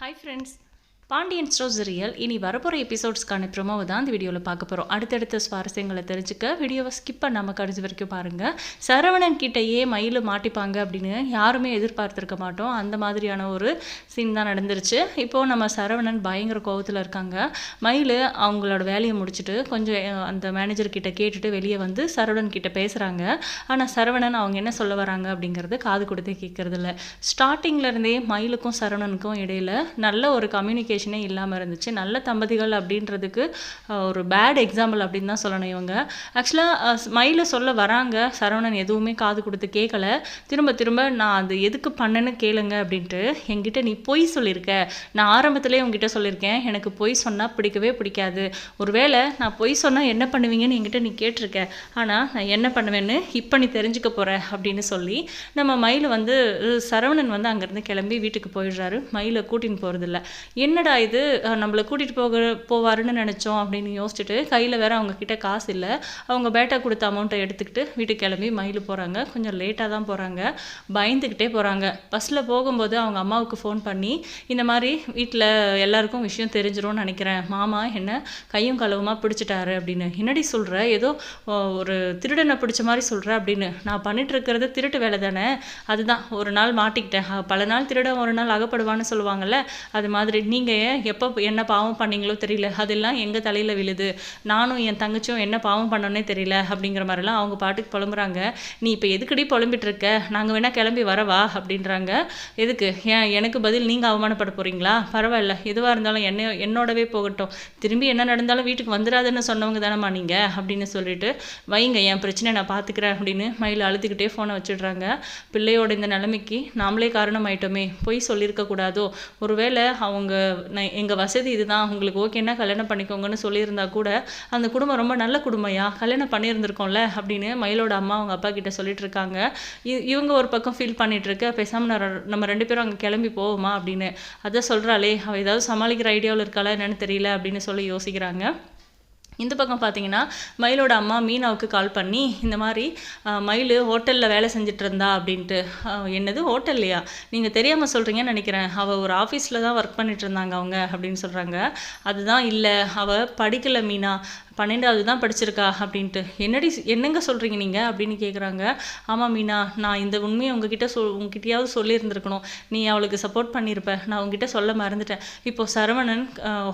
Hi friends, Pandian stores ரியல் இனி வரப்போகிற எபிசோட்ஸ்க்கான ப்ரொமோவை தான் இந்த வீடியோவில் பார்க்க போகிறோம் அடுத்தடுத்த சுவாரஸ்யங்களை தெரிஞ்சுக்க வீடியோவை ஸ்கிப் பண்ணாமல் கடைசி வரைக்கும் பாருங்கள் சரவணன் கிட்டேயே மயில் மாட்டிப்பாங்க அப்படின்னு யாருமே எதிர்பார்த்துருக்க மாட்டோம். அந்த மாதிரியான ஒரு சீன் தான் நடந்துருச்சு. இப்போது நம்ம சரவணன் பயங்கர கோபத்தில் இருக்காங்க. மயில் அவங்களோட வேலையை முடிச்சுட்டு கொஞ்சம் அந்த மேனேஜர் கிட்ட கேட்டுட்டு வெளியே வந்து சரவணன் கிட்ட பேசுகிறாங்க ஆனால் சரவணன் அவங்க என்ன சொல்ல வராங்க அப்படிங்கிறது காது கொடுத்து கேட்கறது ஸ்டார்டிங்லேருந்தே மயிலுக்கும் சரவணனுக்கும் இடையில நல்ல ஒரு கம்யூனிகேஷன் இல்லாமல் இருந்துச்சு. நல்ல தம்பதிகள் அப்படின்றதுக்கு ஒரு பேட் எக்ஸாம்பிள் அப்படின்னு தான் சொல்லணும் இவங்க. ஆக்சுவலாக மயில சொல்ல வராங்க. சரவணன் எதுவுமே காது கொடுத்து கேட்கல திரும்ப திரும்ப நான் அது எதுக்கு பண்ணேன்னு கேளுங்க அப்படின்ட்டு என்கிட்ட நீ பொய் சொல்லியிருக்க நான் ஆரம்பத்திலே உங்ககிட்ட சொல்லியிருக்கேன் எனக்கு பொய் சொன்னால் பிடிக்கவே பிடிக்காது. ஒருவேளை நான் பொய் சொன்னால் என்ன பண்ணுவீங்கன்னு என்கிட்ட நீ கேட்டிருக்க. ஆனால் நான் என்ன பண்ணுவேன்னு இப்போ நீ தெரிஞ்சுக்க போகிற அப்படின்னு சொல்லி நம்ம மயில் வந்து சரவணன் வந்து அங்கேருந்து கிளம்பி வீட்டுக்கு போயிடுறாரு. மயிலை கூட்டின்னு போகிறதில்ல என்னடா இது நம்மளை கூட்டிகிட்டு போக போவாருன்னு நினச்சோம் அப்படின்னு யோசிச்சுட்டு கையில் வேற அவங்கக்கிட்ட காசு இல்லை. அவங்க பேட்டா கொடுத்த அமௌண்ட்டை எடுத்துக்கிட்டு வீட்டுக்கு கிளம்பி மயில் போகிறாங்க கொஞ்சம் லேட்டாக தான் போகிறாங்க பயந்துக்கிட்டே போகிறாங்க பஸ்ஸில் போகும்போது அவங்க அம்மாவுக்கு ஃபோன் பண்ணி இந்த மாதிரி வீட்டில் எல்லாருக்கும் விஷயம் தெரிஞ்சிரும்னு நினைக்கிறேன். மாமா என்ன கையும் களவுமாக பிடிச்சிட்டாரு அப்படின்னு. என்னடி சொல்கிற ஏதோ ஒரு திருடனை பிடிச்ச மாதிரி சொல்கிற அப்படின்னு. நான் பண்ணிட்டு இருக்கிறது திருட்டு வேலை தானே? அதுதான். ஒரு நாள் மாட்டிக்கிட்டேன். பல நாள் திருடன் ஒரு நாள் அகப்படுவான்னு சொல்லுவாங்கல்ல அது மாதிரி. நீங்கள் எப்போ என்ன பாவம் பண்ணீங்களோ தெரியல. அதெல்லாம் எங்கள் தலையில் விழுது. நானும் என் தங்கச்சியும் என்ன பாவம் பண்ணோன்னே தெரியல அப்படிங்கிற மாதிரிலாம் அவங்க பாட்டுக்கு புலம்புறாங்க. நீ இப்போ எதுக்கடி புலம்பிட்டு இருக்க? நாங்கள் வேணால் கிளம்பி வரவா அப்படின்றாங்க. எதுக்கு? ஏன் எனக்கு பதில் நீங்கள் அவமானப்பட போகிறீங்களா பரவாயில்ல. எதுவாக இருந்தாலும் என்ன என்னோடவே போகட்டும். திரும்பி என்ன நடந்தாலும் வீட்டுக்கு வந்துடாதுன்னு சொன்னவங்க தானம்மா நீங்கள் அப்படின்னு சொல்லிட்டு வைங்க என் பிரச்சனை நான் பார்த்துக்கிறேன் அப்படின்னு மயில் அழுதுகிட்டே ஃபோனை வச்சிடுறாங்க. பிள்ளையோட இந்த நிலைமைக்கு நாமளே காரணம் ஆயிட்டோமே பொய் சொல்லியிருக்க கூடாதோ? ஒருவேளை அவங்க நான் எங்கள் வசதி இதுதான். உங்களுக்கு ஓகேன்னா கல்யாணம் பண்ணிக்கோங்கன்னு சொல்லியிருந்தா கூட அந்த குடும்பம் ரொம்ப நல்ல குடும்பம்யா? கல்யாணம் பண்ணியிருந்திருக்கோம்ல? அப்படின்னு மயிலோட அம்மா அவங்க அப்பா கிட்ட சொல்லிட்டு இருக்காங்க இ- இவங்க ஒரு பக்கம் ஃபீல் பண்ணிட்டு இருக்க பேசாமல் நம்ம ரெண்டு பேரும் அங்கே கிளம்பி போவோமா அப்படின்னு. அதான் சொல்கிறாளே அவள் ஏதாவது சமாளிக்கிற ஐடியாவில் இருக்காளா என்னன்னு தெரியல அப்படின்னு சொல்லி யோசிக்கிறாங்க. இந்த பக்கம் பார்த்தீங்கன்னா மயிலோட அம்மா மீனாவுக்கு கால் பண்ணி இந்த மாதிரி மயில் ஹோட்டலில் வேலை செஞ்சுட்டு இருந்தா அப்படின்ட்டு என்னது? ஹோட்டல்லையா? நீங்கள் தெரியாமல் சொல்கிறீங்கன்னு நினைக்கிறேன். அவள் ஒரு ஆஃபீஸில் தான் ஒர்க் பண்ணிட்டு இருந்தாங்க அவங்க அப்படின்னு சொல்கிறாங்க அதுதான் இல்லை. அவள் படிக்கலை மீனா. பன்னெண்டாவது தான் படிச்சிருக்கா அப்படின்ட்டு. என்னடி என்னங்க சொல்கிறீங்க நீங்கள் அப்படின்னு கேட்குறாங்க ஆமாம் மீனா நான் இந்த உண்மையை உங்ககிட்ட சொல் உங்ககிட்டயாவது சொல்லியிருந்திருக்கணும். நீ அவளுக்கு சப்போர்ட் பண்ணியிருப்ப. நான் உங்ககிட்ட சொல்ல மறந்துட்டேன். இப்போது சரவணன்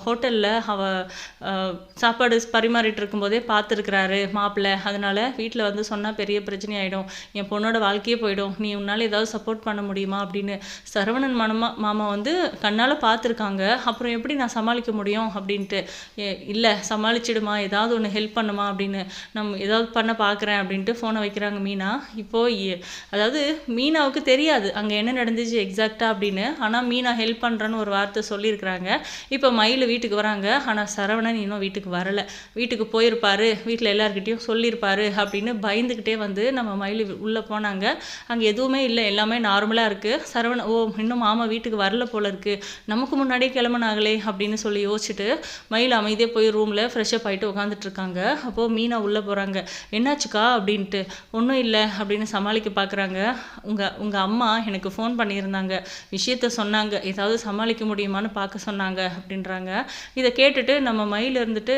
ஹோட்டலில் அவ சாப்பாடு பரிமாறிட்டு இருக்கும்போதே பார்த்துருக்குறாரு மாப்பிள்ளை. அதனால் வீட்டில் வந்து சொன்னால் பெரிய பிரச்சனை ஆகிடும் என் பொண்ணோட வாழ்க்கையே போயிடும். நீ உன்னால் ஏதாவது சப்போர்ட் பண்ண முடியுமா அப்படின்னு சரவணன் மனமா மாமா வந்து கண்ணால் பார்த்துருக்காங்க அப்புறம் எப்படி நான் சமாளிக்க முடியும் அப்படின்ட்டு. இல்லை சமாளிச்சிடுமா ஏதாவது ஒன்று ஹெல்ப் பண்ணுமா அப்படின்னு நம்ம ஏதாவது பண்ண பார்க்குறேன் அப்படின்ட்டு ஃபோனை வைக்கிறாங்க மீனா. இப்போது அதாவது மீனாவுக்கு தெரியாது அங்கே என்ன நடந்துச்சு எக்ஸாக்டாக அப்படின்னு. ஆனால் மீனா ஹெல்ப் பண்ணுறேன்னு ஒரு வார்த்தை சொல்லியிருக்கிறாங்க. இப்போ மயில் வீட்டுக்கு வராங்க. ஆனால் சரவணன் இன்னும் வீட்டுக்கு வரல. வீட்டுக்கு போயிருப்பார். வீட்டில் எல்லார்கிட்டயும் சொல்லியிருப்பாரு அப்படின்னு பயந்துக்கிட்டே வந்து நம்ம மயில் உள்ளே போனாங்க. அங்கே எதுவுமே இல்லை. எல்லாமே நார்மலாக இருக்குது சரவணன் ஓ இன்னும் மாமா வீட்டுக்கு வரல போல இருக்குது நமக்கு முன்னாடியே கிளம்புனாங்களே அப்படின்னு சொல்லி யோசிச்சுட்டு மயில் அமைதியாக போய் ரூமில் ஃப்ரெஷ்ஷப் ஆகிட்டு உட்காந்துட்டு இருக்காங்க அப்போது மீனா உள்ளே போகிறாங்க என்னாச்சுக்கா? அப்படின்ட்டு. ஒன்றும் இல்லை அப்படின்னு சமாளிக்க பார்க்குறாங்க உங்கள் உங்கள் அம்மா எனக்கு ஃபோன் பண்ணியிருந்தாங்க. விஷயத்த சொன்னாங்க. ஏதாவது சமாளிக்க முடியுமான்னு பார்க்க சொன்னாங்க அப்படின்றாங்க. இதை கேட்டுட்டு நம்ம மயில் இருந்துட்டு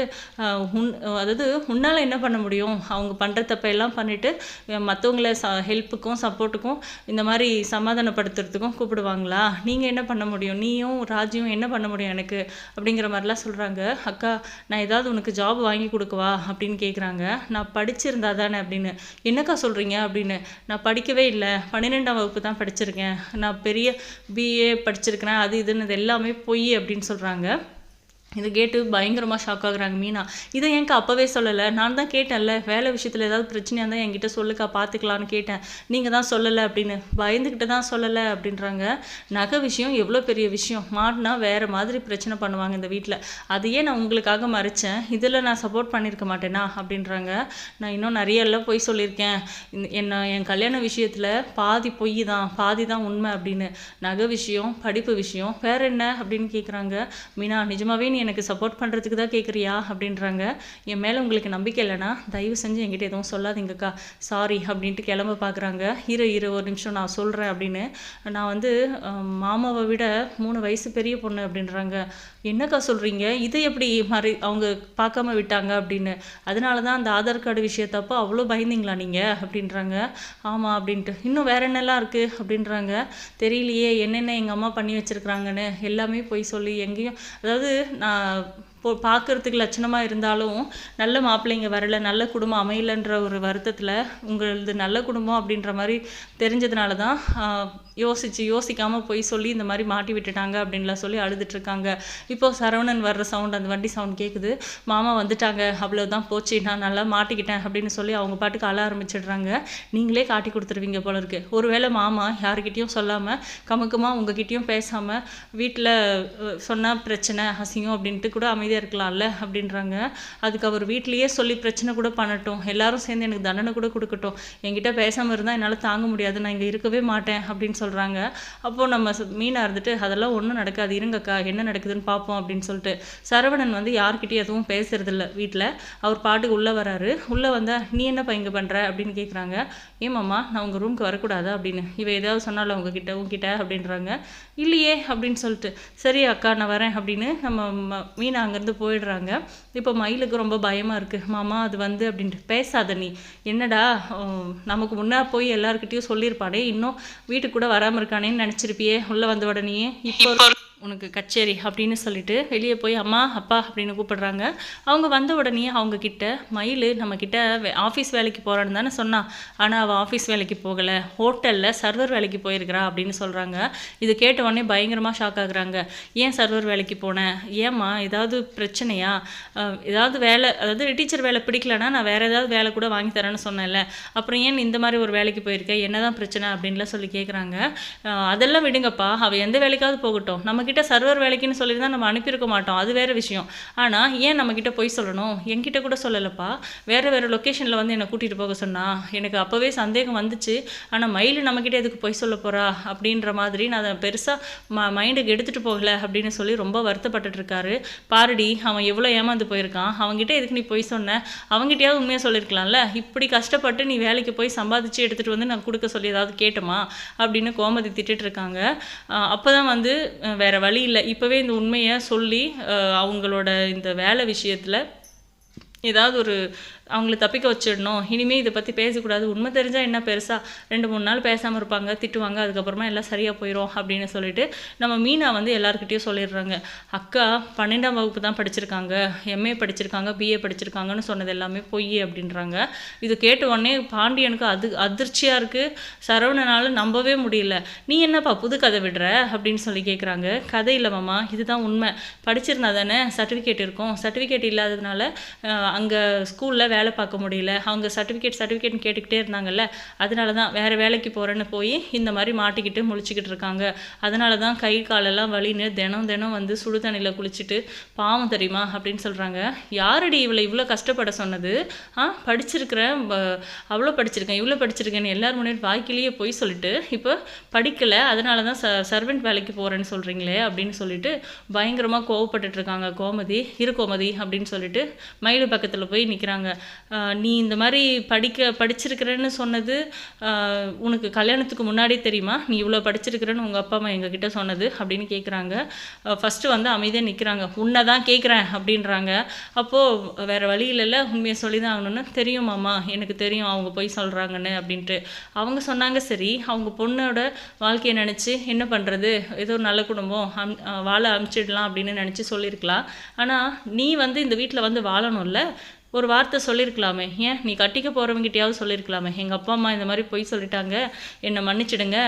உன் அதாவது உன்னால் என்ன பண்ண முடியும்? அவங்க பண்ணுற தப்பெல்லாம் பண்ணிவிட்டு மற்றவங்கள ச ஹெல்ப்புக்கும் சப்போர்ட்டுக்கும் இந்த மாதிரி சமாதானப்படுத்துறதுக்கும் கூப்பிடுவாங்களா? நீங்கள் என்ன பண்ண முடியும்? நீயும் ராஜியும் என்ன பண்ண முடியும் எனக்கு? அப்படிங்கிற மாதிரிலாம் சொல்கிறாங்க அக்கா நான் ஏதாவது உனக்கு ஜாப் வாங்கி கொடுக்கவா அப்படின்னு கேட்குறாங்க நான் படிச்சிருந்தா தானே அப்படின்னு. என்னக்கா சொல்கிறீங்க அப்படின்னு. நான் படிக்கவே இல்லை. பன்னிரெண்டாம் வகுப்பு தான் படிச்சிருக்கேன். நான் பெரிய பிஏ படிச்சிருக்கிறேன் அது இதுன்னு இது எல்லாமே பொய் அப்படின்னு சொல்கிறாங்க இதை கேட்டு பயங்கரமாக ஷாக் ஆகுறாங்க மீனா. இதை ஏன்க்கா அப்போவே சொல்லலை? நான் தான் கேட்டேன்ல. வேலை விஷயத்தில் ஏதாவது பிரச்சனையாக இருந்தால் என்கிட்ட சொல்லுக்கா பார்த்துக்கலான்னு கேட்டேன். நீங்கள் தான் சொல்லலை அப்படின்னு. பயந்துக்கிட்டு தான் சொல்லலை அப்படின்றாங்க. நகை விஷயம் எவ்வளோ பெரிய விஷயம். மாட்டினா வேறு மாதிரி பிரச்சனை பண்ணுவாங்க இந்த வீட்டில் அதையே நான் உங்களுக்காக மறைச்சேன். இதில் நான் சப்போர்ட் பண்ணியிருக்க மாட்டேனா அப்படின்றாங்க. நான் இன்னும் நிறைய எல்லாம் பொய் சொல்லியிருக்கேன். இந்த- என்ன என் கல்யாண விஷயத்தில் பாதி பொய் தான். பாதி தான் உண்மை அப்படின்னு. நகை விஷயம் படிப்பு விஷயம் வேற என்ன அப்படின்னு கேட்குறாங்க மீனா நிஜமாவே நீ எனக்கு சப்போர்ட் பண்ணுறதுக்கு தான் கேட்குறியா அப்படின்றாங்க. என் மேலே உங்களுக்கு நம்பிக்கை இல்லைனா தயவு செஞ்சு என்கிட்ட எதுவும் சொல்லாதீங்கக்கா. சாரி அப்படின்ட்டு கிளம்ப பார்க்குறாங்க இரு இரு ஒரு நிமிஷம் நான் சொல்கிறேன் அப்படின்னு. நான் வந்து மாமாவை விட மூணு வயசு பெரிய பொண்ணு அப்படின்றாங்க. என்னக்கா சொல்கிறீங்க இதை எப்படி மறை அவங்க பார்க்காம விட்டாங்க அப்படின்னு. அதனால தான் அந்த ஆதார் கார்டு விஷயத்தப்போ அவ்வளோ பயந்தீங்களா நீங்கள் அப்படின்றாங்க. ஆமாம் அப்படின்ட்டு. இன்னும் வேற என்னெல்லாம் இருக்குது அப்படின்றாங்க. தெரியலையே என்னென்ன எங்கள் அம்மா பண்ணி வச்சுருக்குறாங்கன்னு எல்லாமே போய் சொல்லி எங்கேயும் அதாவது நான் இப்போ பார்க்குறதுக்கு லட்சணமாக இருந்தாலும் நல்ல மாப்பிள்ளைங்க வரல நல்ல குடும்பம் அமையலன்ற ஒரு வருத்தத்தில் உங்களது நல்ல குடும்பம் அப்படின்ற மாதிரி தெரிஞ்சதுனால தான் யோசித்து யோசிக்காமல் போய் சொல்லி இந்த மாதிரி மாட்டி விட்டுட்டாங்க அப்படின்லாம் சொல்லி அழுதுட்ருக்காங்க இப்போது சரவணன் வர்ற சவுண்ட் அந்த வண்டி சவுண்ட் கேட்குது மாமா வந்துட்டாங்க அவ்வளோதான் போச்சு நான் நல்லா மாட்டிக்கிட்டேன் அப்படின்னு சொல்லி அவங்க பாட்டுக்கு அழ ஆரம்பிச்சிடுறாங்க. நீங்களே காட்டி கொடுத்துருவீங்க போல இருக்கு. ஒருவேளை மாமா யாருக்கிட்டேயும் சொல்லாமல் கமுக்கமாக உங்ககிட்டயும் பேசாமல் வீட்டில் சொன்னால் பிரச்சனை அசிங்கம் அப்படின்ட்டு கூட அமை அமைதியாக இருக்கலாம்ல அப்படின்றாங்க. அதுக்கு அவர் வீட்லேயே சொல்லி பிரச்சனை கூட பண்ணட்டும். எல்லாரும் சேர்ந்து எனக்கு தண்டனை கூட கொடுக்கட்டும். என்கிட்ட பேசாமல் இருந்தால் என்னால் தாங்க முடியாது. நான் இங்கே இருக்கவே மாட்டேன் அப்படின்னு சொல்கிறாங்க அப்போது நம்ம மீனாக இருந்துட்டு அதெல்லாம் ஒன்றும் நடக்காது. இருங்கக்கா. என்ன நடக்குதுன்னு பார்ப்போம் அப்படின்னு சொல்லிட்டு. சரவணன் வந்து யார்கிட்டயும் எதுவும் பேசுறதில்ல வீட்டில் அவர் பாட்டுக்கு உள்ளே வராரு. உள்ளே வந்தால் நீ என்னப்பா இங்கே பண்ணுற அப்படின்னு கேட்குறாங்க ஏமாம்மா நான் உங்கள் ரூமுக்கு வரக்கூடாதா? அப்படின்னு. இவ ஏதாவது சொன்னால உங்ககிட்ட உங்ககிட்ட அப்படின்றாங்க. இல்லையே. அப்படின்னு சொல்லிட்டு. சரி அக்கா நான் வரேன். அப்படின்னு நம்ம மீனா அங்கே அங்கேருந்து போயிடுறாங்க. இப்போ மயிலுக்கு ரொம்ப பயமாக இருக்குது மாமா அது வந்து அப்படின்ட்டு. பேசாத நீ. என்னடா நமக்கு முன்னே போய் எல்லாருக்கிட்டேயும் சொல்லியிருப்பாடே இன்னும் வீட்டுக்கு கூட வராமல் இருக்கானேன்னு நினச்சிருப்பியே. உள்ளே வந்த உடனே இப்போ உனக்கு கச்சேரி அப்படின்னு சொல்லிட்டு வெளியே போய் அம்மா அப்பா அப்படின்னு கூப்பிடுறாங்க. அவங்க வந்த உடனே அவங்க கிட்ட மயில் நம்மக்கிட்ட ஆஃபீஸ் வேலைக்கு போகிறான்னு தானே சொன்னான் ஆனால் அவள் ஆஃபீஸ் வேலைக்கு போகலை. ஹோட்டலில் சர்வர் வேலைக்கு போயிருக்கிறா அப்படின்னு சொல்கிறாங்க இது கேட்ட உடனே பயங்கரமாக ஷாக் ஆகுறாங்க. ஏன் சர்வர் வேலைக்கு போனேன் ஏம்மா ஏதாவது பிரச்சனையா? ஏதாவது வேலை அதாவது டீச்சர் வேலை பிடிக்கலன்னா நான் வேறு ஏதாவது வேலை கூட வாங்கி தரேன்னு சொன்னேன்ல. அப்புறம் ஏன் இந்த மாதிரி ஒரு வேலைக்கு போயிருக்கேன் என்ன தான் பிரச்சனை? அப்படின்லாம் சொல்லி கேட்குறாங்க அதெல்லாம் விடுங்கப்பா. அவள் எந்த வேலைக்காவது போகட்டும். நமக்கு நம்மக்கிட்ட சர்வர் வேலைக்குன்னு சொல்லியிருந்தால் நம்ம அனுப்பியிருக்க மாட்டோம். அது வேறு விஷயம். ஆனால் ஏன் நம்மக்கிட்ட போய் சொல்லணும்? என்கிட்ட கூட சொல்லலைப்பா. வேறு வேறு லொக்கேஷனில் வந்து என்னை கூட்டிகிட்டு போக சொன்னா எனக்கு அப்போவே சந்தேகம் வந்துச்சு. ஆனால் மயில் நம்மக்கிட்ட எதுக்கு போய் சொல்ல போகிறா அப்படின்ற மாதிரி நான் அதை பெருசாக ம மைண்டுக்கு எடுத்துகிட்டு போகலை அப்படின்னு சொல்லி ரொம்ப வருத்தப்பட்டுட்ருக்காரு பாருடி அவன் எவ்வளோ ஏமாந்து போயிருக்கான். அவங்ககிட்ட எதுக்கு நீ போய் சொன்ன? அவங்ககிட்டயாவது உண்மையாக சொல்லியிருக்கலாம்ல? இப்படி கஷ்டப்பட்டு நீ வேலைக்கு போய் சம்பாதிச்சு எடுத்துகிட்டு வந்து நான் கொடுக்க சொல்லி ஏதாவது கேட்டோமா? அப்படின்னு கோமதி திட்டிட்டுருக்காங்க அப்போ தான் வந்து வேற வேறு வழி இல்லை இப்போவே இந்த உண்மையை சொல்லி அவங்களோட இந்த வேலை விஷயத்தில் ஏதாவது ஒரு அவங்கள தப்பிக்க வச்சிடணும். இனிமேல் இதை பற்றி பேசக்கூடாது. உண்மை தெரிஞ்சால் என்ன பெருசாக ரெண்டு மூணு நாள் பேசாமல் இருப்பாங்க. திட்டுவாங்க. அதுக்கப்புறமா எல்லாம் சரியாக போயிடும் அப்படின்னு சொல்லிட்டு நம்ம மீனா வந்து எல்லாருக்கிட்டையும் சொல்லிடுறாங்க. அக்கா பன்னெண்டாம் வகுப்பு தான் படிச்சிருக்காங்க. எம்ஏ படிச்சிருக்காங்க. பிஏ படிச்சிருக்காங்கன்னு சொன்னது எல்லாமே பொய் அப்படின்றாங்க. இது கேட்ட உடனே பாண்டியனுக்கு அது அதிர்ச்சியாக இருக்குது சரவணனால் நம்பவே முடியல. நீ என்னப்பா புது கதை விடுற? அப்படின்னு சொல்லி கேட்குறாங்க கதை இல்லை இதுதான் உண்மை. படிச்சிருந்தா தானே சர்டிஃபிகேட் இருக்கும். சர்டிஃபிகேட் இல்லாததுனால அங்கே ஸ்கூலில் வேலை பார்க்க முடியல. அவங்க சர்டிஃபிகேட் சர்டிஃபிகேட்னு கேட்டுக்கிட்டே இருந்தாங்கல்ல அதனால தான் வேறு வேலைக்கு போகிறேன்னு போய் இந்த மாதிரி மாட்டிக்கிட்டு முழிச்சிக்கிட்டு இருக்காங்க. அதனால தான் கை காலெல்லாம் வலின்னு தினம் தினம் வந்து சுடு தண்ணியில் குளிச்சுட்டு பாவம் தெரியுமா? அப்படின்னு சொல்கிறாங்க யாரடி இவளை இவ்வளோ கஷ்டப்பட சொன்னது? ஆ படிச்சிருக்கிறேன் அவ்வளோ படிச்சிருக்கேன் இவ்வளோ படிச்சிருக்கேன்னு எல்லார் முன்னாடி வாய்க்கிலேயே போய் சொல்லிட்டு இப்போ படிக்கலை அதனால தான் ச சர்வெண்ட் வேலைக்கு போகிறேன்னு சொல்கிறீங்களே அப்படின்னு சொல்லிட்டு பயங்கரமாக கோவப்பட்டுட்ருக்காங்க கோமதி இரு கோமதி அப்படின்னு சொல்லிட்டு மயிலு பக்கத்தில் போய் நிற்கிறாங்க நீ இந்த மாதிரி படிக்க படிச்சிருக்கிறேன்னு சொன்னது உனக்கு கல்யாணத்துக்கு முன்னாடி தெரியுமா? நீ இவ்வளோ படிச்சிருக்கிறேன்னு உங்கள் அப்பா அம்மா எங்ககிட்ட சொன்னது அப்படின்னு கேட்குறாங்க ஃபஸ்ட்டு வந்து அமைதியாக நிற்கிறாங்க உன்னை தான் கேட்குறேன் அப்படின்றாங்க. அப்போது வேறு வழி இல்லைல்ல உண்மையை சொல்லி தான் ஆகணும்னு தெரியுமாம்மா எனக்கு தெரியும் அவங்க போய் சொல்கிறாங்கன்னு அப்படின்ட்டு. அவங்க சொன்னாங்க சரி அவங்க பொண்ணோட வாழ்க்கையை நினச்சி என்ன பண்ணுறது ஏதோ நல்ல குடும்பம் அம் வாழ அமுச்சிடலாம் அப்படின்னு நினச்சி சொல்லியிருக்கலாம். ஆனால் நீ வந்து இந்த வீட்டில் வந்து வாழணும்ல ஒரு வார்த்தை சொல்லியிருக்கலாமே ஏன்? நீ கட்டிக்க போகிறவங்கிட்டையாவது சொல்லியிருக்கலாமே எங்கள் அப்பா அம்மா இந்த மாதிரி பொய் சொல்லிட்டாங்க. என்னை மன்னிச்சிடுங்க.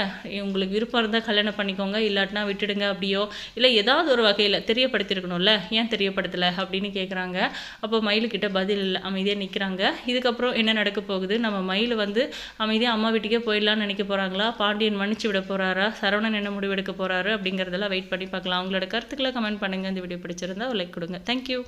உங்களுக்கு விருப்பம் இருந்தால் கல்யாணம் பண்ணிக்கோங்க. இல்லாட்டினா விட்டுடுங்க அப்படியோ? இல்லை ஏதாவது ஒரு வகையில் தெரியப்படுத்திருக்கணும்ல ஏன் தெரியப்படுத்தலை? அப்படின்னு கேட்குறாங்க அப்போ மயிலுக்கிட்ட பதில் இல்லை. அமைதியாக நிற்கிறாங்க இதுக்கப்புறம் என்ன நடக்க போகுது? நம்ம மயில் வந்து அமைதியாக அம்மா வீட்டுக்கே போயிடலான்னு நினைக்க போகிறாங்களா பாண்டியன் மன்னிச்சு விட போகிறாரா சரவணன் என்ன முடிவெடுக்க போகிறாரு அப்படிங்கிறதெல்லாம் வெயிட் பண்ணி பார்க்கலாம். அவங்களோட கருத்துக்களை கமெண்ட் பண்ணுங்கள் இந்த வீடியோ பிடிச்சிருந்தா லைக் கொடுங்க. தேங்க்யூ